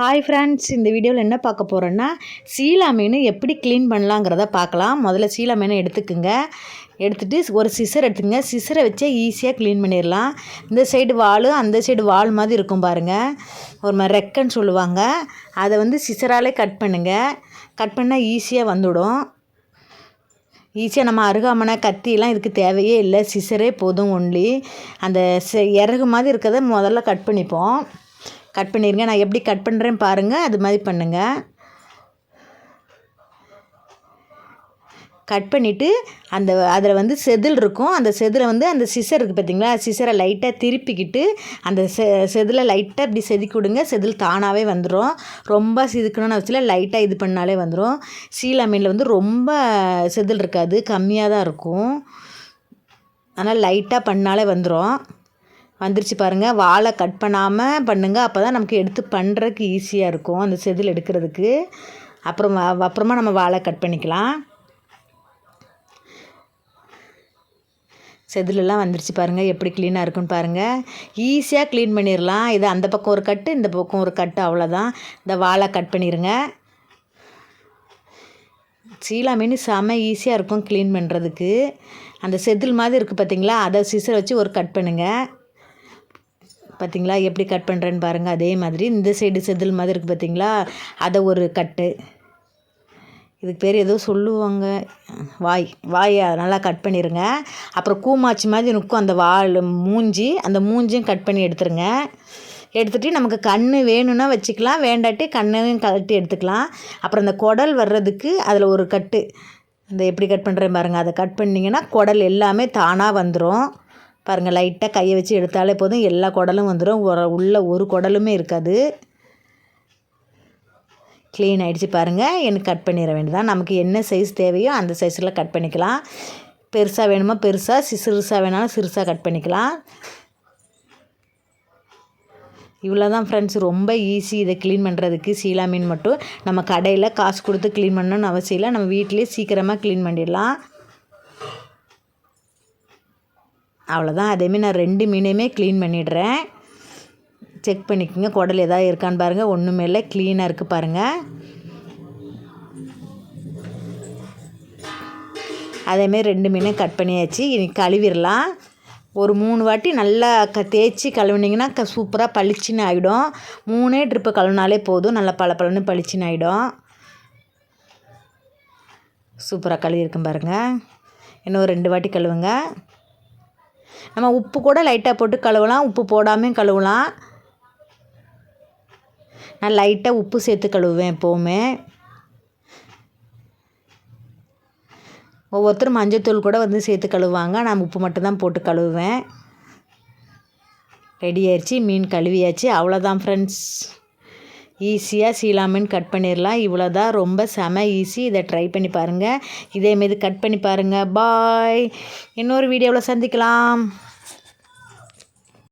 Hi friends இந்த வீடியோவில் என்ன பார்க்க போகிறோன்னா சீலா மீன் எப்படி க்ளீன் பண்ணலாங்கிறத பார்க்கலாம். முதல்ல சீலா மீனை எடுத்துக்குங்க. எடுத்துகிட்டு ஒரு சிசர் எடுத்துங்க சிசரை வச்சே ஈஸியாக க்ளீன் பண்ணிடலாம். இந்த சைடு வால் அந்த சைடு வால் மாதிரி இருக்கும் பாருங்கள் ஒரு மாதிரி ரெக்கன்னு சொல்லுவாங்க. அதை வந்து சிசராலே கட் பண்ணுங்கள் கட் பண்ணால் ஈஸியாக வந்துவிடும் ஈஸியாக நம்ம அருகாமனை கத்தியெல்லாம் இதுக்கு தேவையே இல்லை. சிசரே போதும் ஒன்லி அந்த இறகு மாதிரி இருக்கிறத முதல்ல கட் பண்ணிப்போம். கட் பண்ணிடுங்க நான் எப்படி கட் பண்ணுறேன்னு பாருங்கள் அது மாதிரி பண்ணுங்கள் கட் பண்ணிவிட்டு அந்த அதில் வந்து செதில் இருக்கும். அந்த செதில் வந்து அந்த சிசர் இருக்குது பார்த்தீங்களா சிசரை லைட்டாக திருப்பிக்கிட்டு அந்த செ செதில் லைட்டாக இப்படி செதுக்கி விடுங்க. செதில் தானாகவே வந்துடும் ரொம்ப செதுக்கணும்னு அவசியம் லைட்டாக இது பண்ணாலே வந்துடும் சீலா மீனில் வந்து ரொம்ப செதில் இருக்காது. கம்மியாக தான் இருக்கும். அதனால் லைட்டாக பண்ணாலே வந்துடும் வந்துருச்சு பாருங்கள் வாழை கட் பண்ணாமல் பண்ணுங்கள் அப்போ தான் நமக்கு எடுத்து பண்ணுறதுக்கு ஈஸியாக இருக்கும். அந்த செதில் எடுக்கிறதுக்கு. அப்புறம் அப்புறமா நம்ம வாழை கட் பண்ணிக்கலாம். செதிலெல்லாம் வந்துருச்சு பாருங்கள் எப்படி க்ளீனாக இருக்குன்னு பாருங்கள் ஈஸியாக க்ளீன் பண்ணிடலாம் இது அந்த பக்கம் ஒரு கட்டு இந்த பக்கம் ஒரு கட்டு அவ்வளோதான் இந்த வாழை கட் பண்ணிடுங்க சீலா மீன் செம ஈஸியாக இருக்கும் க்ளீன் பண்ணுறதுக்கு அந்த செதில் மாதிரி இருக்குது பார்த்தீங்களா அதை சிசர் வச்சு ஒரு கட் பண்ணுங்கள் பார்த்தீங்களா எப்படி கட் பண்ணுறேன்னு பாருங்கள் அதே மாதிரி இந்த சைடு செதில் மாதிரி இருக்குது பார்த்தீங்களா அதை ஒரு கட்டு இதுக்கு பேர் ஏதோ சொல்லுவாங்க. வாய் வாயை நல்லா கட் பண்ணிடுங்க அப்புறம் கூமாச்சி மாதிரி நிற்கும் அந்த வால் மூஞ்சி அந்த மூஞ்சியும் கட் பண்ணி எடுத்துருங்க. எடுத்துகிட்டு நமக்கு கண் வேணும்னா வச்சுக்கலாம். வேண்டாட்டி கண்ணையும் கழட்டி எடுத்துக்கலாம். அப்புறம் அந்த குடல் வர்றதுக்கு அதில் ஒரு கட்டு இந்த எப்படி கட் பண்ணுறேன் பாருங்கள் அதை கட் பண்ணிங்கன்னா குடல் எல்லாமே தானாக வந்துடும் பாருங்கள் லைட்டாக கையை வச்சு எடுத்தாலே போதும். எல்லா குடலும் வந்துடும் உள்ள ஒரு குடலுமே இருக்காது. க்ளீன் ஆகிடுச்சு பாருங்கள் எனக்கு கட் பண்ணிட வேண்டியதான் நமக்கு என்ன சைஸ் தேவையோ அந்த சைஸில் கட் பண்ணிக்கலாம். பெருசாக வேணுமோ? பெருசாக சிறுசாக வேணாலும் சிறுசாக கட் பண்ணிக்கலாம். இவ்வளோ தான் ஃப்ரெண்ட்ஸ் ரொம்ப ஈஸி இதை க்ளீன் பண்ணுறதுக்கு சீலா மீன் மட்டும் நம்ம கடையில் காசு கொடுத்து க்ளீன் பண்ணணும்னு அவசியம் இல்லை. நம்ம வீட்டிலே சீக்கிரமாக க்ளீன் பண்ணிடலாம். அவ்வளோதான் அதேமாரி நான் ரெண்டு மீனையுமே க்ளீன் பண்ணிடுறேன். செக் பண்ணிக்கோங்க குடல் எதாவது இருக்கான்னு பாருங்கள் ஒன்றுமே இல்லை க்ளீனாக இருக்குது பாருங்கள் அதேமாரி ரெண்டு மீனையும் கட் பண்ணியாச்சு. இனி கழுவிடலாம். ஒரு மூணு வாட்டி நல்லா க தேய்ச்சி கழுவுனிங்கன்னா க சூப்பராக பளிச்சின்னு ஆகிடும் மூணே ட்ரிப்பு கழுவினாலே போதும். நல்லா பல பழன்னு பளிச்சின்னு ஆகிடும் சூப்பராக கழுவிருக்கும் பாருங்கள் இன்னும் ரெண்டு வாட்டி கழுவுங்க. நம்ம உப்பு கூட லைட்டாக போட்டு கழுவலாம். உப்பு போடாமல் கழுவலாம். நான் லைட்டாக உப்பு சேர்த்து கழுவுவேன் எப்போவுமே. ஒவ்வொருத்தரும் மஞ்சத்தூள் கூட வந்து சேர்த்து கழுவுவாங்க நான் உப்பு மட்டும்தான் போட்டு கழுவுவேன். ரெடி ஆயிடுச்சு மீன் கழுவியாச்சு. அவ்வளோதான் ஃப்ரெண்ட்ஸ் ஈஸியாக சீலா மீன் கட் பண்ணிடலாம் இவ்வளோ தான் ரொம்ப செம ஈஸி. இதை ட்ரை பண்ணி பாருங்கள் இதேமாரி கட் பண்ணி பாருங்கள் பாய் இன்னொரு வீடியோவில் சந்திக்கலாம்.